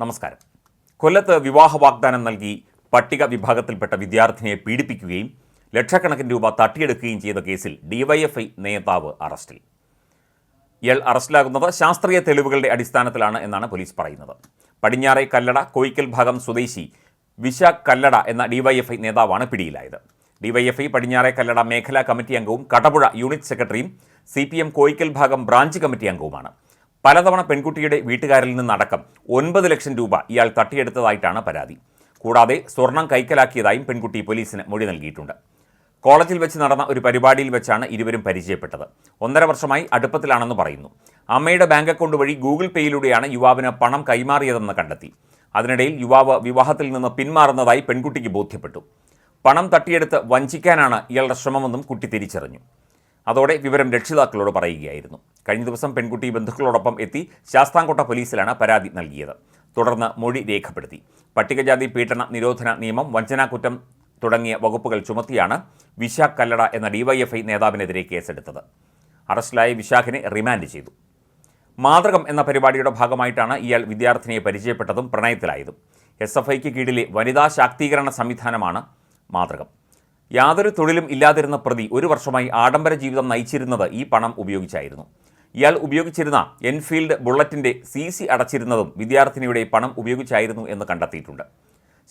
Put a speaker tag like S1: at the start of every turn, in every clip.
S1: നമസ്കാരം. കൊല്ലത്ത് വിവാഹ വാഗ്ദാനം നൽകി പട്ടിക വിഭാഗത്തിൽപ്പെട്ട വിദ്യാർത്ഥിനിയെ പീഡിപ്പിക്കുകയും ലക്ഷക്കണക്കിന് രൂപ തട്ടിയെടുക്കുകയും ചെയ്ത കേസിൽ ഡിവൈഎഫ്ഐ നേതാവ് അറസ്റ്റിൽ. ഇയാൾ അറസ്റ്റിലാകുന്നത് ശാസ്ത്രീയ തെളിവുകളുടെ അടിസ്ഥാനത്തിലാണ് എന്നാണ് പോലീസ് പറയുന്നത്. പടിഞ്ഞാറെ കല്ലട കോയിക്കൽ ഭാഗം സ്വദേശി വിശ കല്ലട എന്ന ഡിവൈഎഫ്ഐ നേതാവാണ് പിടിയിലായത്. ഡിവൈഎഫ്ഐ പടിഞ്ഞാറെ കല്ലട മേഖലാ കമ്മിറ്റി അംഗവും കടപുഴ യൂണിറ്റ് സെക്രട്ടറിയും സി കോയിക്കൽ ഭാഗം ബ്രാഞ്ച് കമ്മിറ്റി അംഗവുമാണ്. പലതവണ പെൺകുട്ടിയുടെ വീട്ടുകാരിൽ നിന്നടക്കം ഒൻപത് ലക്ഷം രൂപ ഇയാൾ തട്ടിയെടുത്തതായിട്ടാണ് പരാതി. കൂടാതെ സ്വർണം കൈക്കലാക്കിയതായും പെൺകുട്ടി പോലീസിന് മൊഴി നൽകിയിട്ടുണ്ട്. കോളേജിൽ വെച്ച് നടന്ന ഒരു പരിപാടിയിൽ വെച്ചാണ് ഇരുവരും പരിചയപ്പെട്ടത്. ഒന്നര വർഷമായി അടുപ്പത്തിലാണെന്ന് പറയുന്നു. അമ്മയുടെ ബാങ്ക് അക്കൗണ്ട് വഴി ഗൂഗിൾ പേയിലൂടെയാണ് യുവാവിന് പണം കൈമാറിയതെന്ന് കണ്ടെത്തി. അതിനിടയിൽ യുവാവ് വിവാഹത്തിൽ നിന്ന് പിന്മാറുന്നതായി പെൺകുട്ടിക്ക് ബോധ്യപ്പെട്ടു. പണം തട്ടിയെടുത്ത് വഞ്ചിക്കാനാണ് ഇയാളുടെ ശ്രമമെന്നും കുട്ടി തിരിച്ചറിഞ്ഞു. അതോടെ വിവരം രക്ഷിതാക്കളോട് പറയുകയായിരുന്നു. കഴിഞ്ഞ ദിവസം പെൺകുട്ടി ബന്ധുക്കളോടൊപ്പം എത്തി ശാസ്താംകോട്ട പോലീസിലാണ് പരാതി നൽകിയത്. തുടർന്ന് മൊഴി രേഖപ്പെടുത്തി. പട്ടികജാതി പീഡന നിരോധന നിയമം വഞ്ചനാക്കുറ്റം തുടങ്ങിയ വകുപ്പുകൾ ചുമത്തിയാണ് വിശാഖ് കല്ലട എന്ന ഡിവൈഎഫ്ഐ നേതാവിനെതിരെ കേസെടുത്തത്. അറസ്റ്റിലായ വിശാഖിനെ റിമാൻഡ് ചെയ്തു. മാതൃകം എന്ന പരിപാടിയുടെ ഭാഗമായിട്ടാണ് ഇയാൾ വിദ്യാർത്ഥിനിയെ പരിചയപ്പെട്ടതും പ്രണയത്തിലായതും. എസ് എഫ് ഐക്ക് കീഴിലെ വനിതാ ശാക്തീകരണ സംവിധാനമാണ് മാതൃകം. യാതൊരു തൊഴിലും ഇല്ലാതിരുന്ന പ്രതി ഒരു വർഷമായി ആഡംബര ജീവിതം നയിച്ചിരുന്നത് ഈ പണം ഉപയോഗിച്ചായിരുന്നു. ഇയാൾ ഉപയോഗിച്ചിരുന്ന എൻഫീൽഡ് ബുള്ളറ്റിന്റെ സി സി അടച്ചിരുന്നതും വിദ്യാർത്ഥിനിയുടെ പണം ഉപയോഗിച്ചായിരുന്നു എന്ന് കണ്ടെത്തിയിട്ടുണ്ട്.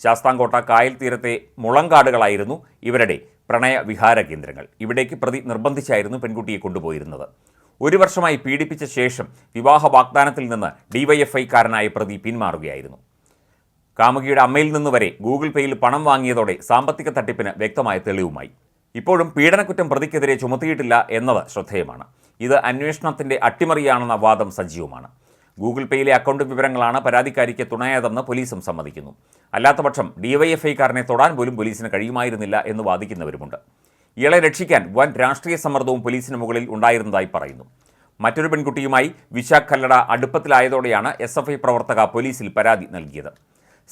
S1: ശാസ്താംകോട്ട കായൽ തീരത്തെ മുളങ്കാടുകളായിരുന്നു ഇവരുടെ പ്രണയ വിഹാര കേന്ദ്രങ്ങൾ. ഇവിടേക്ക് പ്രതി നിർബന്ധിച്ചായിരുന്നു പെൺകുട്ടിയെ കൊണ്ടുപോയിരുന്നത്. ഒരു വർഷമായി പീഡിപ്പിച്ച ശേഷം വിവാഹ വാഗ്ദാനത്തിൽ നിന്ന് ഡിവൈഎഫ്ഐക്കാരനായ പ്രതി പിന്മാറുകയായിരുന്നു. കാമുകിയുടെ അമ്മയിൽ നിന്ന് വരെ ഗൂഗിൾ പേയിൽ പണം വാങ്ങിയതോടെ സാമ്പത്തിക തട്ടിപ്പിന് വ്യക്തമായ തെളിവുമായി. ഇപ്പോഴും പീഡനക്കുറ്റം പ്രതിക്കെതിരെ ചുമത്തിയിട്ടില്ല എന്നത് ശ്രദ്ധേയമാണ്. ഇത് അന്വേഷണത്തിന്റെ അട്ടിമറിയാണെന്ന വാദം സജീവമാണ്. ഗൂഗിൾ പേയിലെ അക്കൗണ്ട് വിവരങ്ങളാണ് പരാതിക്കാരിക്ക് തുണയായതെന്ന് പോലീസും സമ്മതിക്കുന്നു. അല്ലാത്തപക്ഷം ഡിവൈഎഫ്ഐക്കാരനെ തൊടാൻ പോലും പോലീസിന് കഴിയുമായിരുന്നില്ല എന്ന് വാദിക്കുന്നവരുമുണ്ട്. ഇയാളെ രക്ഷിക്കാൻ വൻ രാഷ്ട്രീയ സമ്മർദ്ദവും പോലീസിന് മുകളിൽ ഉണ്ടായിരുന്നതായി പറയുന്നു. മറ്റൊരു പെൺകുട്ടിയുമായി വിശാഖ് കല്ലട അടുപ്പത്തിലായതോടെയാണ് എസ് എഫ് ഐ പ്രവർത്തക പോലീസിൽ പരാതി നൽകിയത്.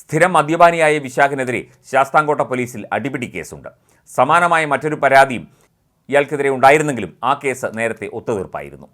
S1: സ്ഥിരം മദ്യപാനിയായ വിശാഖിനെതിരെ ശാസ്താംകോട്ട പോലീസിൽ അടിപിടി കേസുണ്ട്. സമാനമായ മറ്റൊരു പരാതിയും ഇയാൾക്കെതിരെ ഉണ്ടായിരുന്നെങ്കിലും ആ കേസ് നേരത്തെ ഒത്തുതീർപ്പായിരുന്നു.